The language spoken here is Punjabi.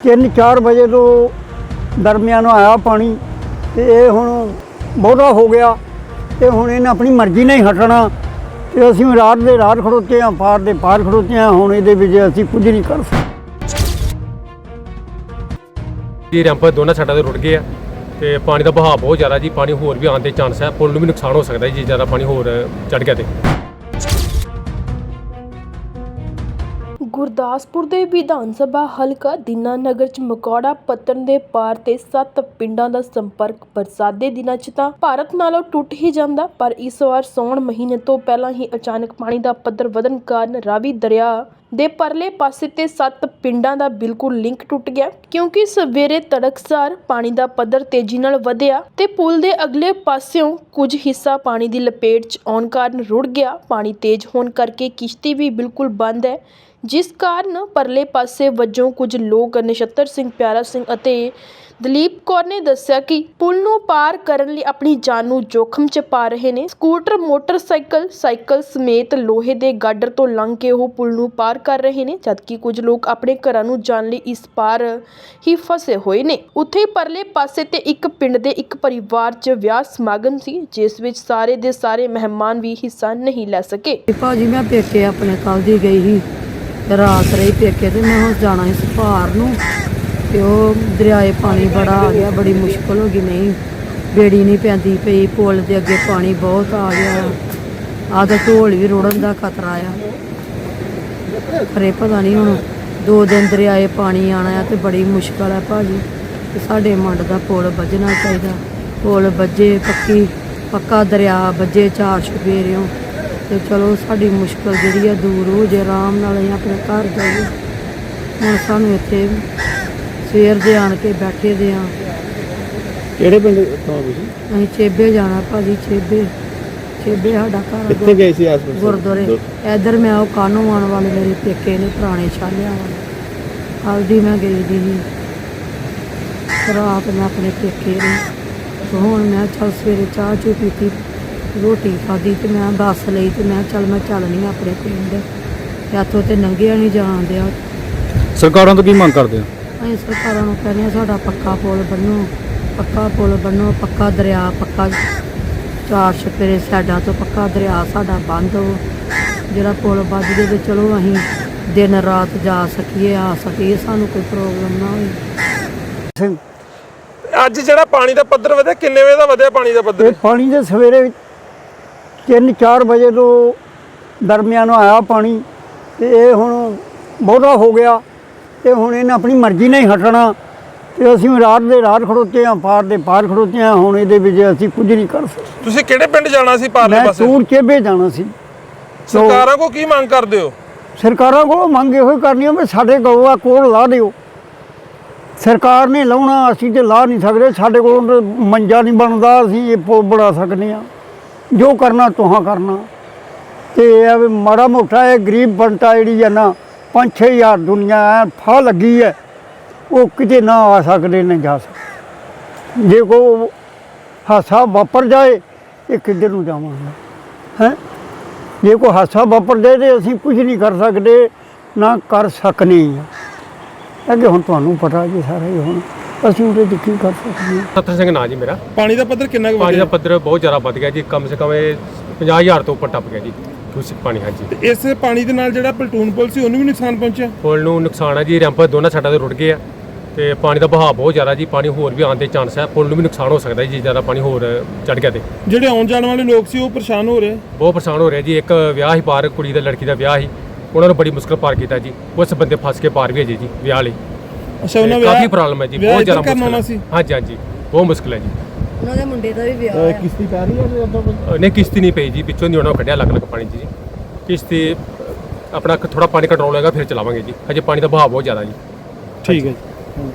ਤਿੰਨ ਚਾਰ ਵਜੇ ਤੋਂ ਦਰਮਿਆਨ ਆਇਆ ਪਾਣੀ ਤੇ ਇਹ ਹੁਣ ਬਹੁਤਾ ਹੋ ਗਿਆ ਤੇ ਹੁਣ ਇਹਨੇ ਆਪਣੀ ਮਰਜ਼ੀ ਨਾਲ ਹੀ ਹਟਣਾ ਤੇ ਅਸੀਂ ਰਾਤ ਦੇ ਰਾਤ ਖੜੋਤੇ ਹਾਂ, ਪਾਰ ਦੇ ਪਾਰ ਖੜੋਤੇ ਹਾਂ, ਹੁਣ ਇਹਦੇ ਵਿੱਚ ਅਸੀਂ ਕੁਝ ਨਹੀਂ ਕਰ ਸਕਦੇ। ਜੀ ਰੈਂਪ ਦੋਨਾਂ ਸਾਈਡਾਂ ਤੇ ਰੁੜ ਗਏ ਆ ਤੇ ਪਾਣੀ ਦਾ ਵਹਾਅ ਬਹੁਤ ਜ਼ਿਆਦਾ ਜੀ, ਪਾਣੀ ਹੋਰ ਵੀ ਆਉਣ ਦੇ ਚਾਂਸ ਹੈ ਪੁਲ ਨੂੰ ਵੀ ਨੁਕਸਾਨ ਹੋ ਸਕਦਾ ਜੀ, ਜ਼ਿਆਦਾ ਪਾਣੀ ਹੋਰ ਚੜ ਗਿਆ ਤੇ। ਗੁਰਦਾਸਪੁਰ ਦੇ ਵਿਧਾਨ ਸਭਾ ਹਲਕਾ ਦੀਨਾਨਗਰ ਚ ਮਕੌੜਾ ਪੱਤਣ ਦੇ ਪਾਰ ਤੇ ਸੱਤ ਪਿੰਡਾਂ ਦਾ ਸੰਪਰਕ ਬਰਸਾਤ ਦੇ ਦਿਨਾਂ ਚ ਤਾਂ ਭਾਰਤ ਨਾਲੋਂ ਟੁੱਟ ਹੀ ਜਾਂਦਾ, ਪਰ ਇਸ ਵਾਰ ਸੌਣ ਮਹੀਨੇ ਤੋਂ ਪਹਿਲਾਂ ਹੀ ਅਚਾਨਕ ਪਾਣੀ ਦਾ ਪੱਧਰ ਵਧਣ ਕਾਰਨ ਰਾਵੀ ਦਰਿਆ ਦੇ ਪਰਲੇ ਪਾਸੇ ਤੇ ਸੱਤ ਪਿੰਡਾਂ ਦਾ ਬਿਲਕੁਲ ਲਿੰਕ ਟੁੱਟ ਗਿਆ, ਕਿਉਂਕਿ ਸਵੇਰੇ ਤੜਕਸਾਰ ਪਾਣੀ ਦਾ ਪੱਧਰ ਤੇਜ਼ੀ ਨਾਲ ਵਧਿਆ ਤੇ ਪੁਲ ਦੇ ਅਗਲੇ ਪਾਸਿਓਂ ਕੁਝ ਹਿੱਸਾ ਪਾਣੀ ਦੀ ਲਪੇਟ 'ਚ ਆਉਣ ਕਾਰਨ ਰੁੜ ਗਿਆ। ਪਾਣੀ ਤੇਜ਼ ਹੋਣ ਕਰਕੇ ਕਿਸ਼ਤੀ ਵੀ ਬਿਲਕੁਲ ਬੰਦ ਹੈ, ਜਿਸ ਕਾਰਨ ਪਰਲੇ ਪਾਸੇ ਵਜੋਂ ਕੁਝ ਲੋਕ ਨਛੱਤਰ ਸਿੰਘ, ਪਿਆਰਾ ਸਿੰਘ ਅਤੇ ਦਲੀਪ ਕੌਰ ਨੇ ਦੱਸਿਆ ਕਿ ਪੁਲ ਨੂੰ ਪਾਰ ਕਰਨ ਲਈ ਆਪਣੀ ਜਾਨ ਨੂੰ ਜੋਖਮ 'ਚ ਪਾ ਰਹੇ ਨੇ। ਸਕੂਟਰ, ਮੋਟਰਸਾਈਕਲ, ਸਾਈਕਲ ਸਮੇਤ ਲੋਹੇ ਦੇ ਗਾਡਰ ਤੋਂ ਲੰਘ ਕੇ ਉਹ ਪੁਲ ਨੂੰ ਪਾਰ ਕਰ ਰਹੇ ਨੇ, ਜਦਕਿ ਕੁਝ ਲੋਕ ਆਪਣੇ ਘਰਾਂ ਨੂੰ ਜਾਣ ਲਈ ਇਸ ਪਾਰ ਹੀ ਫਸੇ ਹੋਏ ਨੇ। ਉੱਥੇ ਹੀ ਪਰਲੇ ਪਾਸੇ ਤੇ ਇੱਕ ਪਿੰਡ ਦੇ ਇੱਕ ਪਰਿਵਾਰ 'ਚ ਵਿਆਹ ਸਮਾਗਮ ਸੀ, ਜਿਸ ਵਿੱਚ ਸਾਰੇ ਦੇ ਸਾਰੇ ਮਹਿਮਾਨ ਵੀ ਹਿੱਸਾ ਨਹੀਂ ਲੈ ਸਕੇ। ਤੇ ਭਾਜੀ, ਮੈਂ ਪੇਕੇ ਆਪਣੇ ਕੱਲ ਦੀ ਗਈ ਸੀ। ਤੇ ਰਾਤ ਰਹੀ ਪੇਕੇ ਤੇ ਮੈਂ ਹੁਣ ਜਾਣਾ ਸੀ ਸਪਾਰ ਨੂੰ। ਤੇ ਉਹ ਦਰਿਆਏ ਪਾਣੀ ਬੜਾ ਆ ਗਿਆ, ਬੜੀ ਮੁਸ਼ਕਲ ਹੋ ਗਈ, ਨਹੀਂ, ਬੇੜੀ ਨਹੀਂ ਪੈਂਦੀ ਪਈ, ਪੁਲ ਦੇ ਅੱਗੇ ਪਾਣੀ ਬਹੁਤ ਆ ਗਿਆ। ਆਹ ਤਾਂ ਢੋਲ ਵੀ ਰੁੜਨ ਦਾ ਖਤਰਾ ਆ। ਖਰੇ ਪਤਾ ਨਹੀਂ ਹੁਣ ਦੋ ਦਿਨ ਦਰਿਆਏ ਪਾਣੀ ਆਣਾ ਆ ਤੇ ਬੜੀ ਮੁਸ਼ਕਲ ਆ ਭਾਜੀ। ਤੇ ਸਾਡੇ ਮੰਡ ਦਾ ਪੁਲ ਵੱਜਣਾ ਚਾਹੀਦਾ। ਪੁਲ ਵੱਜੇ ਪੱਕੀ, ਪੱਕਾ ਦਰਿਆ ਵੱਜੇ ਚਾਰ ਛੁਪੇਰਿਓ ਤੇ ਚਲੋ ਸਾਡੀ ਮੁਸ਼ਕਲ ਜਿਹੜੀ ਆ ਦੂਰ ਹੋ ਜੇ, ਆਰਾਮ ਨਾਲ ਅਸੀਂ ਆਪਣੇ ਘਰ ਜਾਈਏ। ਹੁਣ ਸਾਨੂੰ ਇੱਥੇ ਸਵੇਰ ਦੇ ਆਣ ਕੇ ਬੈਠੇ ਦੇ ਆ। ਕਿਹੜੇ ਪਿੰਡ ਤੋਂ ਤੁਸੀਂ? ਅਸੀਂ ਚੇਬੇ ਜਾਣਾ ਭਾਜੀ ਚੇਬੇ। ਚੇਬੇ ਸਾਡਾ ਘਰ ਆ ਕਿੱਥੇ ਗਏ ਸੀ ਆਸ-ਪਾਸ? ਗੁਰਦੁਆਰੇ। ਇਧਰ ਮੈਂ ਉਹ ਕਾਨੂੰ ਆਉਣ ਵਾਲੇ ਮੇਰੇ ਪੇਕੇ ਨੇ ਪੁਰਾਣੇ ਛਾਲਿਆਂ ਵਾਲੇ। ਕੱਲ੍ਹ ਦੀ ਮੈਂ ਗਈ ਦੀ ਸੀ। ਰਾਤ ਮੈਂ ਆਪਣੇ ਪੇਕੇ ਨੇ ਹੁਣ ਮੈਂ ਚੱਲ ਸਵੇਰੇ ਚਾਹ ਚੂ ਪੀਤੀ ਰੋਟੀ ਖਾਧੀ ਤੇ ਮੈਂ ਬੱਸ ਲਈ ਤੇ ਮੈਂ ਚੱਲ ਮੈਂ ਚੱਲਣੀ ਆਂ ਆਪਣੇ ਪਿੰਡ। ਤੇ ਇੱਥੋਂ ਤੇ ਨੰਗਿਆ ਨਹੀਂ ਜਾਣ ਦਿਆ। ਸਰਕਾਰਾਂ ਤੋਂ ਕੀ ਮੰਗ ਕਰਦੇ ਹੋ? ਅਸੀਂ ਸਰਕਾਰਾਂ ਨੂੰ ਕਹਿੰਦੇ ਹਾਂ ਸਾਡਾ ਪੱਕਾ ਪੁਲ ਬਣੋ ਪੱਕਾ ਪੁਲ ਬਣੋ ਪੱਕਾ ਦਰਿਆ ਪੱਕਾ ਚਾਰ ਛਪੇਰੇ ਸਾਈਡਾਂ ਤੋਂ ਪੱਕਾ ਦਰਿਆ ਸਾਡਾ ਬੰਦ ਹੋ ਜਿਹੜਾ ਪੁਲ ਵੱਜ ਜੇ ਤੇ ਚਲੋ ਅਸੀਂ ਦਿਨ ਰਾਤ ਜਾ ਸਕੀਏ ਆ ਸਕੀਏ ਸਾਨੂੰ ਕੋਈ ਪ੍ਰੋਬਲਮ ਨਾ ਹੋਵੇ ਅੱਜ ਜਿਹੜਾ ਪਾਣੀ ਦਾ ਪੱਧਰ ਵਧਿਆ ਕਿੰਨੇ ਵਜੇ ਦਾ ਵਧਿਆ ਪਾਣੀ ਦਾ ਪੱਧਰ? ਇਹ ਪਾਣੀ ਦੇ ਸਵੇਰੇ 3-4 ਵਜੇ ਤੋਂ ਦਰਮਿਆਨ ਆਇਆ ਪਾਣੀ ਤੇ ਇਹ ਹੁਣ ਬਹੁਤਾ ਹੋ ਗਿਆ। ਤੇ ਹੁਣ ਇਹਨੇ ਆਪਣੀ ਮਰਜ਼ੀ ਨਾਲ ਹੀ ਹਟਣਾ। ਤੇ ਅਸੀਂ ਰਾਤ ਦੇ ਰਾਤ ਖੜੋਤੇ ਹਾਂ ਪਾਰ ਦੇ ਪਾਰ ਖੜੋਤੇ ਹਾਂ ਹੁਣ ਇਹਦੇ ਵਿੱਚ ਅਸੀਂ ਕੁਝ ਨਹੀਂ ਕਰ ਸਕਦੇ। ਤੁਸੀਂ ਕਿਹੜੇ ਪਿੰਡ ਜਾਣਾ ਸੀ ਪਾਰਲੇ ਮੈਂ ਪਾਸੇ? ਟੂਰ ਚੇਬੇ ਜਾਣਾ ਸੀ। ਸਰਕਾਰਾਂ ਕੋ ਕੀ ਮੰਗ ਕਰਦੇ ਹੋ? ਸਰਕਾਰਾਂ ਕੋਲੋਂ ਮੰਗ ਇਹੋ ਹੀ ਕਰਨੀ ਆ ਵੀ ਸਾਡੇ ਕੋਲ ਆ ਕੋਲ ਲਾ ਦਿਓ। ਸਰਕਾਰ ਨੇ ਲਾਉਣਾ ਅਸੀਂ ਤੇ ਲਾ ਨਹੀਂ ਸਕਦੇ। ਸਾਡੇ ਕੋਲ ਤਾਂ ਮੰਜਾ ਨਹੀਂ ਬਣਦਾ ਅਸੀਂ ਇਹ ਪੁਲ ਬਣਾ ਸਕਦੇ ਆ ਜੋ ਕਰਨਾ ਤੁਹਾਂ ਕਰਨਾ। ਤੇ ਇਹ ਆ ਵੀ ਮਾੜਾ ਮੋਟਾ ਇਹ ਗਰੀਬ ਬੰਟਾ ਜਿਹੜੀ ਆ ਨਾ 5-6000 ਦੁਨੀਆ ਐ ਫਾ ਲੱਗੀ ਹੈ ਉਹ ਕਿਤੇ ਨਾ ਆ ਸਕਦੇ ਨੇ ਜਾ ਸਕਦੇ। ਜੇ ਕੋ ਹਾਸਾ ਵਾਪਰ ਜਾਏ ਇਹ ਕਿੱਧਰ ਨੂੰ ਜਾਵਾਂਗੇ? ਹੈ? ਜੇ ਕੋਈ ਹਾਸਾ ਵਾਪਰ ਜਾਏ ਤੇ ਅਸੀਂ ਕੁਝ ਨਹੀਂ ਕਰ ਸਕਦੇ ਨਾ ਕਰ ਸਕਨੇ ਹਾਂ ਅੱਗੇ ਹੁਣ ਤੁਹਾਨੂੰ ਪਤਾ ਜੀ ਸਾਰਾ ਹੀ ਹੁਣ ਅਸੀਂ ਉਹਦੇ 'ਚ ਕੀ ਕਰ ਸਕਦੇ ਹਾਂ ਸਤਰ ਸਿੰਘ ਨਾਂ ਜੀ ਮੇਰਾ। ਪਾਣੀ ਦਾ ਪੱਧਰ ਕਿੰਨਾ ਕੁ ਪਾਣੀ ਦਾ ਪੱਧਰ ਬਹੁਤ ਜ਼ਿਆਦਾ ਵੱਧ ਗਿਆ ਜੀ। ਕਮ ਸੇ ਕਮ ਇਹ 50000 ਤੋਂ ਉੱਪਰ ਟੱਪ ਗਿਆ ਜੀ। ਕੁਛ ਪਾਣੀ ਹਾਂਜੀ। ਇਸ ਪਾਣੀ ਦੇ ਨਾਲ ਜਿਹੜਾ ਪਲਟੂਨ ਪੁਲ ਸੀ ਉਹਨੂੰ ਵੀ ਨੁਕਸਾਨ ਪਹੁੰਚਿਆ? ਪੁਲ ਨੂੰ ਨੁਕਸਾਨ ਹੈ ਜੀ ਰੈਂਪ ਦੋਨਾਂ ਸਾਈਡਾਂ ਤੇ ਰੁੜ ਗਏ ਆ। ਤੇ ਪਾਣੀ ਦਾ ਵਹਾਅ ਬਹੁਤ ਜ਼ਿਆਦਾ ਜੀ ਪਾਣੀ ਹੋਰ ਵੀ ਆਉਣ ਦੇ ਚਾਂਸ ਹੈ ਪੁਲ ਨੂੰ ਵੀ ਨੁਕਸਾਨ ਹੋ ਸਕਦਾ ਜੀ ਜ਼ਿਆਦਾ ਪਾਣੀ ਹੋਰ ਚੜ ਗਿਆ ਤੇ। ਜਿਹੜੇ ਆਉਣ ਜਾਣ ਵਾਲੇ ਲੋਕ ਸੀ ਉਹ ਪਰੇਸ਼ਾਨ ਹੋ ਰਹੇ? ਬਹੁਤ ਪਰੇਸ਼ਾਨ ਹੋ ਰਿਹਾ ਜੀ। ਇੱਕ ਵਿਆਹ ਹੀ ਪਾਰ ਕੁੜੀ ਦਾ ਲੜਕੀ ਦਾ ਵਿਆਹ ਸੀ ਉਹਨਾਂ ਨੂੰ ਬੜੀ ਮੁਸ਼ਕਲ ਪਾਰ ਕੀਤਾ ਜੀ। ਉਸ ਬੰਦੇ ਫਸ ਕੇ ਪਾਰ ਵੀ ਜੀ ਵਿਆਹ ਲਈ। ਅੱਛਾ ਉਹਨਾਂ ਤੇ ਕਾਫੀ ਪ੍ਰੋਬਲਮ ਹੈ ਜੀ ਵਿਆਹ ਬਹੁਤ ਜ਼ਿਆਦਾ ਮੁਸ਼ਕਲ ਹੈ। ਹਾਂਜੀ ਹਾਂਜੀ ਬਹੁਤ ਮੁਸ਼ਕਲ ਹੈ ਜੀ। ਉਹਨਾਂ ਦੇ ਮੁੰਡੇ ਦਾ ਵੀ ਵਿਆਹ ਕਿਸ਼ਤੀ ਪੈ ਰਹੀ ਹੈ ਜਾਂ ਉਦੋਂ ਅ, ਨਹੀਂ ਕਿਸ਼ਤੀ ਨਹੀਂ ਪਈ ਜੀ ਪਿੱਛੋਂ ਦੀ ਉਹਨਾਂ ਨੂੰ ਕੱਢਿਆ ਲੱਗ ਲੱਗ ਪਾਣੀ 'ਚ ਜੀ। ਕਿਸ਼ਤੀ ਆਪਣਾ ਥੋੜਾ ਪਾਣੀ ਕੰਟਰੋਲ ਹੋਏਗਾ ਫਿਰ ਚਲਾਵਾਂਗੇ ਜੀ। ਹਜੇ ਪਾਣੀ ਦਾ ਵਹਾਅ ਬਹੁਤ ਜ਼ਿਆਦਾ ਜੀ। ਠੀਕ ਹੈ ਜੀ।